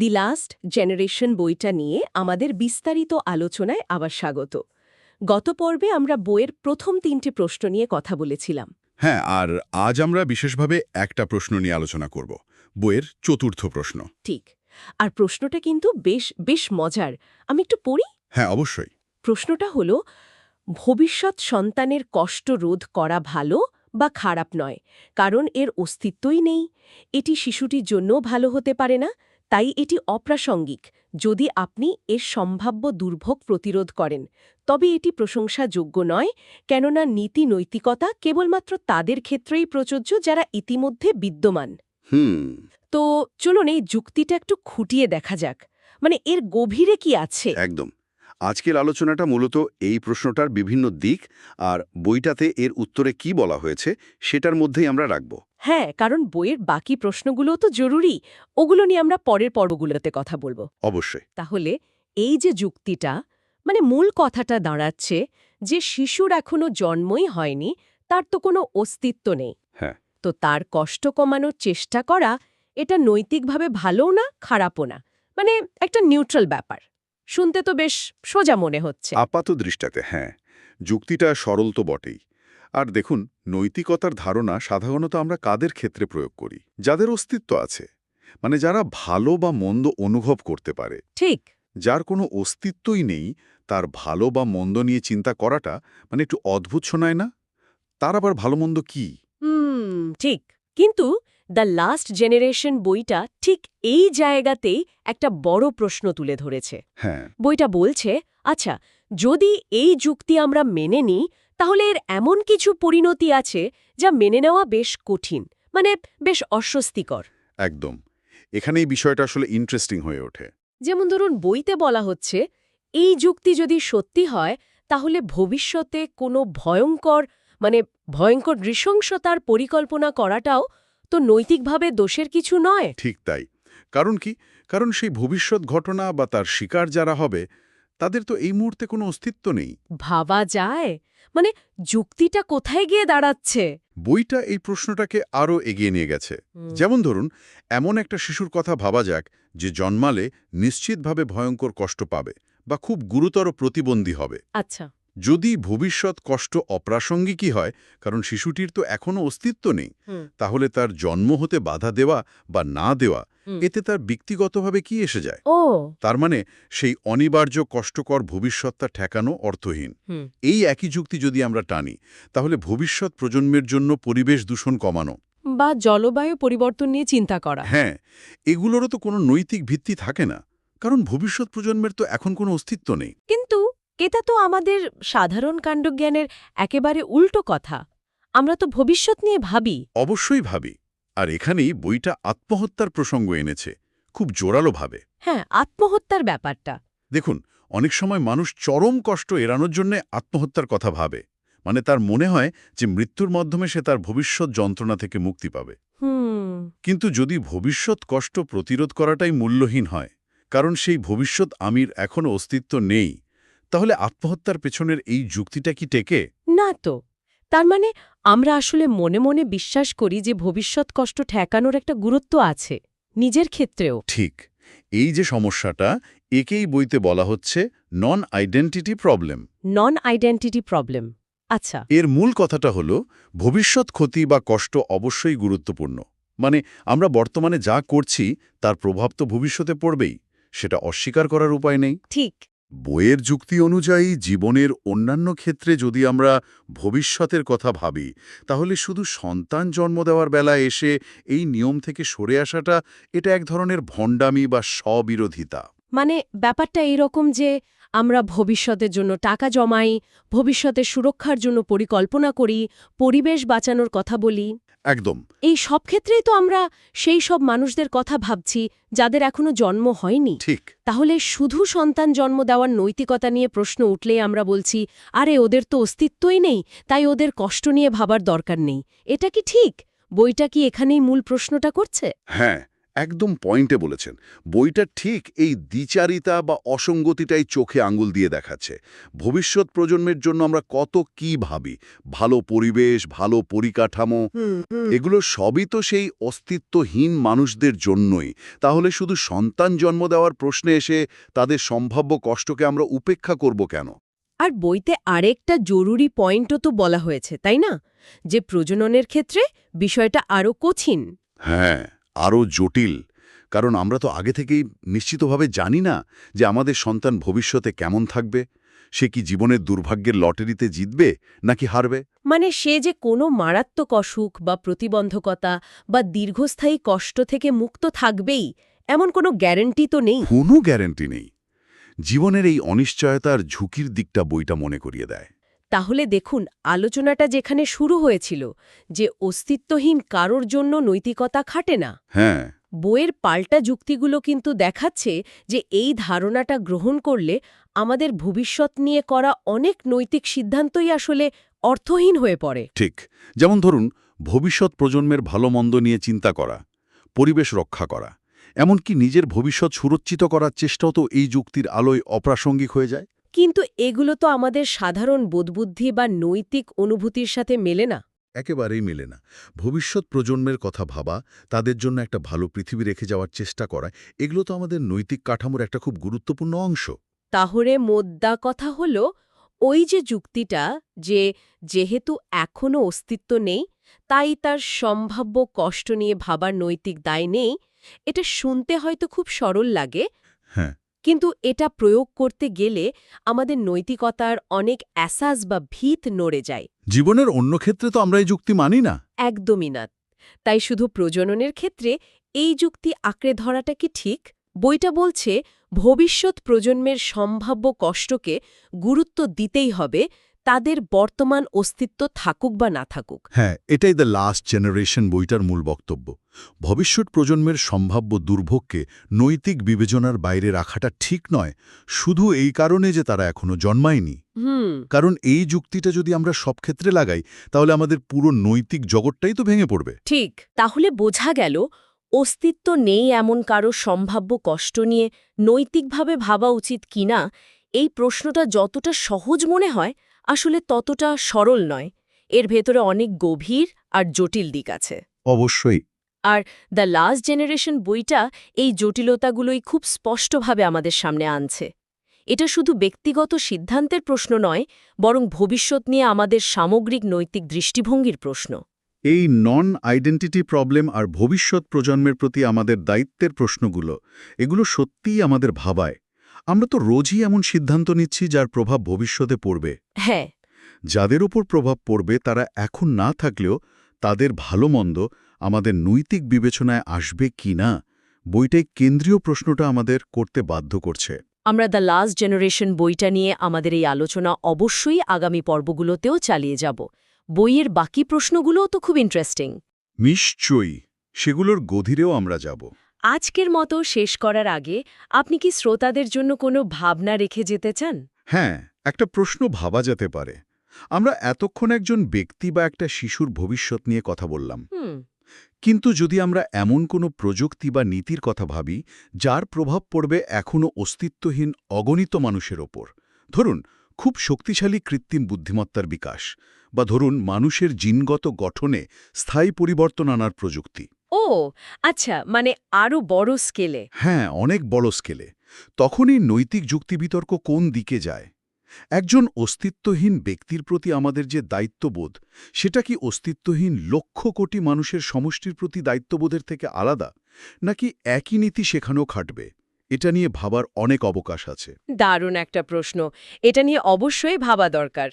The last generation বইটা নিয়ে আমাদের বিস্তারিত আলোচনায় আবার স্বাগত। গত পর্বে আমরা বইয়ের প্রথম তিনটে প্রশ্ন নিয়ে কথা বলেছিলাম। হ্যাঁ আর আজ আমরা বিশেষভাবে একটা প্রশ্ন নিয়ে আলোচনা করব বইয়ের চতুর্থ প্রশ্ন। ঠিক আর প্রশ্নটা কিন্তু বেশ বেশ মজার। আমি একটু পড়ি? হ্যাঁ অবশ্যই। প্রশ্নটা হলো ভবিষ্যৎ সন্তানের কষ্ট রোধ করা ভালো বা খারাপ নয় কারণ এর অস্তিত্বই নেই। এটি শিশুটির জন্যও ভালো হতে পারে না তাই এটি অপ্রাসঙ্গিক। যদি আপনি এর সম্ভাব্য দুর্ভোগ প্রতিরোধ করেন তবে এটি প্রশংসাযোগ্য নয় কেননা নীতি নৈতিকতা কেবলমাত্র তাদের ক্ষেত্রেই প্রযোজ্য যারা ইতিমধ্যে বিদ্যমান। হুম। তো চলুন এই যুক্তিটা একটু খুঁটিয়ে দেখা যাক। মানে এর গভীরে কি আছে? একদম। আজকের আলোচনাটা মূলত এই প্রশ্নটার বিভিন্ন দিক আর বইটাতে এর উত্তরে কি বলা হয়েছে সেটার মধ্যেই আমরা রাখব। হ্যাঁ কারণ বইয়ের বাকি প্রশ্নগুলো তো জরুরি। ওগুলো নিয়ে আমরা পরের পর্বগুলোতে কথা বলব। অবশ্যই। তাহলে এই যে যুক্তিটা মানে মূল কথাটা দাঁড়াচ্ছে যে শিশুর এখনও জন্মই হয়নি তার তো কোনো অস্তিত্ব নেই। হ্যাঁ। তো তার কষ্ট কমানোর চেষ্টা করা এটা নৈতিকভাবে ভালোও না খারাপও না। মানে একটা নিউট্রাল ব্যাপার। শুনতে তো বেশ সোজা মনে হচ্ছে। আপাত দৃষ্টাতে হ্যাঁ। যুক্তিটা সরল তো বটেই। আর দেখুন নৈতিকতার ধারণা সাধারণত আমরা কাদের ক্ষেত্রে প্রয়োগ করি? যাদের অস্তিত্ব আছে। মানে যারা ভালো বা মন্দ অনুভব করতে পারে। ঠিক। যার কোনো অস্তিত্বই নেই তার ভালো বা মন্দ নিয়ে চিন্তা করাটা মানে একটু অদ্ভুত শোনায় না? তার আবার ভালো মন্দ কি? ঠিক। কিন্তু দ্য লাস্ট জেনারেশন বইটা ঠিক এই জায়গাতেই একটা বড় প্রশ্ন তুলে ধরেছে। হ্যাঁ। বইটা বলছে আচ্ছা যদি এই যুক্তি আমরা মেনে নিই তাহলে এর এমন কিছু পরিণতি আছে যা মেনে নেওয়া বেশ কঠিন মানে বেশ অস্বস্তিকর। একদম। এখানে এই বিষয়টা আসলে ইন্টারেস্টিং হয়ে ওঠে। যেমন ধরুন বইতে বলা হচ্ছে এই যুক্তি যদি সত্যি হয় তাহলে ভবিষ্যতে কোনো ভয়ঙ্কর মানে ভয়ঙ্কর নৃশংসতার পরিকল্পনা করাটাও তো নৈতিকভাবে দোষের কিছু নয়? ঠিক তাই। কারণ কি? কারণ সেই ভবিষ্যৎ ঘটনা বা তার শিকার যারা হবে তাদের তো এই মুহূর্তে কোনো অস্তিত্ব নেই। ভাবা যায়? মানে যুক্তিটা কোথায় গিয়ে দাঁড়াচ্ছে? বইটা এই প্রশ্নটাকে আরও এগিয়ে নিয়ে গেছে। যেমন ধরুন এমন একটা শিশুর কথা ভাবা যাক যে জন্মালে নিশ্চিতভাবে ভয়ঙ্কর কষ্ট পাবে বা খুব গুরুতর প্রতিবন্ধী হবে। আচ্ছা। যদি ভবিষ্যৎ কষ্ট অপ্রাসঙ্গিকই হয় কারণ শিশুটির তো এখনও অস্তিত্ব নেই তাহলে তার জন্ম হতে বাধা দেওয়া বা না দেওয়া এতে তার ব্যক্তিগতভাবে কি এসে যায়? ও। তার মানে সেই অনিবার্য কষ্টকর ভবিষ্যৎটা ঠেকানো অর্থহীন। এই একই যুক্তি যদি আমরা টানি তাহলে ভবিষ্যৎ প্রজন্মের জন্য পরিবেশ দূষণ কমানো। বা জলবায়ু পরিবর্তন নিয়ে চিন্তা করা। হ্যাঁ এগুলোরও তো কোনো নৈতিক ভিত্তি থাকে না কারণ ভবিষ্যৎ প্রজন্মের তো এখন কোনো অস্তিত্ব নেই। কিন্তু এটা তো আমাদের সাধারণ কাণ্ডজ্ঞানের একেবারে উল্টো কথা। আমরা তো ভবিষ্যৎ নিয়ে ভাবি। অবশ্যই ভাবি। আর এখানেই বইটা আত্মহত্যার প্রসঙ্গ এনেছে খুব জোরালোভাবে হ্যাঁ আত্মহত্যার ব্যাপারটা। দেখুন অনেক সময় মানুষ চরম কষ্ট এড়ানোর জন্য আত্মহত্যার কথা ভাবে। মানে তার মনে হয় যে মৃত্যুর মাধ্যমে সে তার ভবিষ্যৎ যন্ত্রণা থেকে মুক্তি পাবে। কিন্তু যদি ভবিষ্যৎ কষ্ট প্রতিরোধ করাটাই মূল্যহীন হয় কারণ সেই ভবিষ্যৎ আমির এখনও অস্তিত্ব নেই তাহলে আত্মহত্যার পেছনের এই যুক্তিটা কি টেকে? না তো। তার মানে আমরা আসলে মনে মনে বিশ্বাস করি যে ভবিষ্যৎ কষ্ট ঠেকানোর একটা গুরুত্ব আছে নিজের ক্ষেত্রেও। ঠিক। এই যে সমস্যাটা একেই বইতে বলা হচ্ছে non identity problem non identity problem আচ্ছা। এর মূল কথাটা হল ভবিষ্যৎ ক্ষতি বা কষ্ট অবশ্যই গুরুত্বপূর্ণ। মানে আমরা বর্তমানে যা করছি তার প্রভাব তো ভবিষ্যতে পড়বেই সেটা অস্বীকার করার উপায় নেই। ঠিক। বইয়ের যুক্তি অনুযায়ী জীবনের অন্যান্য ক্ষেত্রে যদি আমরা ভবিষ্যতের কথা ভাবি, তাহলে শুধু সন্তান জন্ম দেওয়ার বেলায় এসে এই নিয়ম থেকে সরে আসাটা, এটা এক ধরনের ভণ্ডামি বা স্ববিরোধিতা। মানে ব্যাপারটা এইরকম যে, আমরা ভবিষ্যতের জন্য টাকা জমাই, ভবিষ্যতের সুরক্ষার জন্য পরিকল্পনা করি, পরিবেশ বাঁচানোর কথা বলি। একদম। এই সব ক্ষেত্রেই তো আমরা সেই সব মানুষদের কথা ভাবছি যাদের এখনও জন্ম হয়নি। ঠিক। তাহলে শুধু সন্তান জন্ম দেওয়ার নৈতিকতা নিয়ে প্রশ্ন উঠলেই আমরা বলছি আরে ওদের তো অস্তিত্বই নেই তাই ওদের কষ্ট নিয়ে ভাবার দরকার নেই। এটা কি ঠিক? বইটা কি এখানেই মূল প্রশ্নটা করছে? হ্যাঁ একদম পয়েন্টে বলেছেন বইটা ঠিক এই দ্বিচারিতা বা অসঙ্গতিটাই চোখে আঙ্গুল দিয়ে দেখাচ্ছে। ভবিষ্যৎ প্রজন্মের জন্য আমরা কত কি ভাবি? ভালো পরিবেশ ভালো পরিকাঠামো। এগুলো সবই তো সেই অস্তিত্বহীন মানুষদের জন্যই। তাহলে শুধু সন্তান জন্ম দেওয়ার প্রশ্নে এসে তাদের সম্ভাব্য কষ্টকে আমরা উপেক্ষা করব কেন? আর বইতে আরেকটা জরুরি পয়েন্টও তো বলা হয়েছে তাই না? যে প্রজননের ক্ষেত্রে বিষয়টা আরও কঠিন। হ্যাঁ। আরও জটিল। কারণ আমরা তো আগে থেকেই নিশ্চিতভাবে জানি না যে আমাদের সন্তান ভবিষ্যতে কেমন থাকবে। সে কি জীবনের দুর্ভাগ্যের লটারিতে জিতবে নাকি হারবে? মানে সে যে কোনো মারাত্মক অসুখ বা প্রতিবন্ধকতা বা দীর্ঘস্থায়ী কষ্ট থেকে মুক্ত থাকবেই এমন কোনো গ্যারেন্টি তো নেই। কোনো গ্যারেন্টি নেই। জীবনের এই অনিশ্চয়তার ঝুঁকির দিকটা বইটা মনে করিয়ে দেয়। তাহলে দেখুন আলোচনাটা যেখানে শুরু হয়েছিল যে অস্তিত্বহীন কারোর জন্য নৈতিকতা খাটে না। হ্যাঁ। বইয়ের পাল্টা যুক্তিগুলো কিন্তু দেখাচ্ছে যে এই ধারণাটা গ্রহণ করলে আমাদের ভবিষ্যৎ নিয়ে করা অনেক নৈতিক সিদ্ধান্তই আসলে অর্থহীন হয়ে পড়ে। ঠিক। যেমন ধরুন ভবিষ্যৎ প্রজন্মের ভালো মন্দ নিয়ে চিন্তা করা পরিবেশ রক্ষা করা এমনকি নিজের ভবিষ্যৎ সুরক্ষিত করার চেষ্টাও তো এই যুক্তির আলোয় অপ্রাসঙ্গিক হয়ে যায়। কিন্তু এগুলো তো আমাদের সাধারণ বোধবুদ্ধি বা নৈতিক অনুভূতির সাথে মেলে না। একেবারেই মেলে না। ভবিষ্যৎ প্রজন্মের কথা ভাবা তাদের জন্য একটা ভালো পৃথিবী রেখে যাওয়ার চেষ্টা করা এগুলো তো আমাদের নৈতিক কাঠামোর একটা খুব গুরুত্বপূর্ণ অংশ। তাহলে মোদ্দা কথা হল ওই যে যুক্তিটা যে যেহেতু এখনও অস্তিত্ব নেই তাই তার সম্ভাব্য কষ্ট নিয়ে ভাবার নৈতিক দায় নেই এটা শুনতে হয়তো খুব সরল লাগে। হ্যাঁ। কিন্তু এটা প্রয়োগ করতে গেলে আমাদের নৈতিকতার অনেক অ্যাসাস বা ভীত নড়ে যায়। জীবনের অন্য ক্ষেত্রে তো আমরা এই যুক্তি মানি না। একদমই না। তাই শুধু প্রজননের ক্ষেত্রে এই যুক্তি আঁকড়ে ধরাটা কি ঠিক? বইটা বলছে ভবিষ্যৎ প্রজন্মের সম্ভাব্য কষ্টকে গুরুত্ব দিতেই হবে তাদের বর্তমান অস্তিত্ব থাকুক বা না থাকুক। হ্যাঁ এটাই দ্য লাস্ট জেনারেশন বইটার মূল বক্তব্য। ভবিষ্যৎ প্রজন্মের সম্ভাব্য দুর্ভোগকে নৈতিক বিবেচনার বাইরে রাখাটা ঠিক নয় শুধু এই কারণে যে তারা এখনও জন্মায়নি। কারণ এই যুক্তিটা যদি আমরা সব ক্ষেত্রে লাগাই তাহলে আমাদের পুরো নৈতিক জগৎটাই তো ভেঙে পড়বে। ঠিক তাহলে বোঝা গেল অস্তিত্ব নেই এমন কারও সম্ভাব্য কষ্ট নিয়ে নৈতিকভাবে ভাবা উচিত কিনা এই প্রশ্নটা যতটা সহজ মনে হয় আসলে ততটা সরল নয়। এর ভেতরে অনেক গভীর আর জটিল দিক আছে। অবশ্যই। আর দ্য লাস্ট জেনারেশন বইটা এই জটিলতাগুলোই খুব স্পষ্টভাবে আমাদের সামনে আনছে। এটা শুধু ব্যক্তিগত সিদ্ধান্তের প্রশ্ন নয় বরং ভবিষ্যৎ নিয়ে আমাদের সামগ্রিক নৈতিক দৃষ্টিভঙ্গির প্রশ্ন। এই নন আইডেন্টিটি প্রবলেম আর ভবিষ্যৎ প্রজন্মের প্রতি আমাদের দায়িত্বের প্রশ্নগুলো এগুলো সত্যিই আমাদের ভাবায়। আমরা তো রোজই এমন সিদ্ধান্ত নিচ্ছি যার প্রভাব ভবিষ্যতে পড়বে। হ্যাঁ। যাদের ওপর প্রভাব পড়বে তারা এখন না থাকলেও তাদের ভালো মন্দ আমাদের নৈতিক বিবেচনায় আসবে কি না বইটাই কেন্দ্রীয় প্রশ্নটা আমাদের করতে বাধ্য করছে। আমরা দ্য লাস্ট জেনারেশন বইটা নিয়ে আমাদের এই আলোচনা অবশ্যই আগামী পর্বগুলোতেও চালিয়ে যাব। বইয়ের বাকি প্রশ্নগুলোও তো খুব ইন্টারেস্টিং নিশ্চয়ই সেগুলোর গভীরেও আমরা যাব। আজকের মতো শেষ করার আগে আপনি কি শ্রোতাদের জন্য কোনো ভাবনা রেখে যেতে চান? হ্যাঁ একটা প্রশ্ন ভাবা যেতে পারে। আমরা এতক্ষণ একজন ব্যক্তি বা একটা শিশুর ভবিষ্যৎ নিয়ে কথা বললাম। কিন্তু যদি আমরা এমন কোনো প্রযুক্তি বা নীতির কথা ভাবি যার প্রভাব পড়বে এখনও অস্তিত্বহীন অগণিত মানুষের ওপর। ধরুন খুব শক্তিশালী কৃত্রিম বুদ্ধিমত্তার বিকাশ। বা ধরুন মানুষের জিনগত গঠনে স্থায়ী পরিবর্তন আনার প্রযুক্তি। ও আচ্ছা মানে আরও বড় স্কেলে। হ্যাঁ অনেক বড় স্কেলে। তখনই নৈতিক যুক্তিবিতর্ক কোন দিকে যায়? একজন অস্তিত্বহীন ব্যক্তির প্রতি আমাদের যে দায়িত্ববোধ সেটা কি অস্তিত্বহীন লক্ষ কোটি মানুষের সমষ্টির প্রতি দায়িত্ববোধের থেকে আলাদা? নাকি একই নীতি সেখানেও খাটবে? এটা নিয়ে ভাবার অনেক অবকাশ আছে। দারুণ একটা প্রশ্ন। এটা নিয়ে অবশ্যই ভাবা দরকার।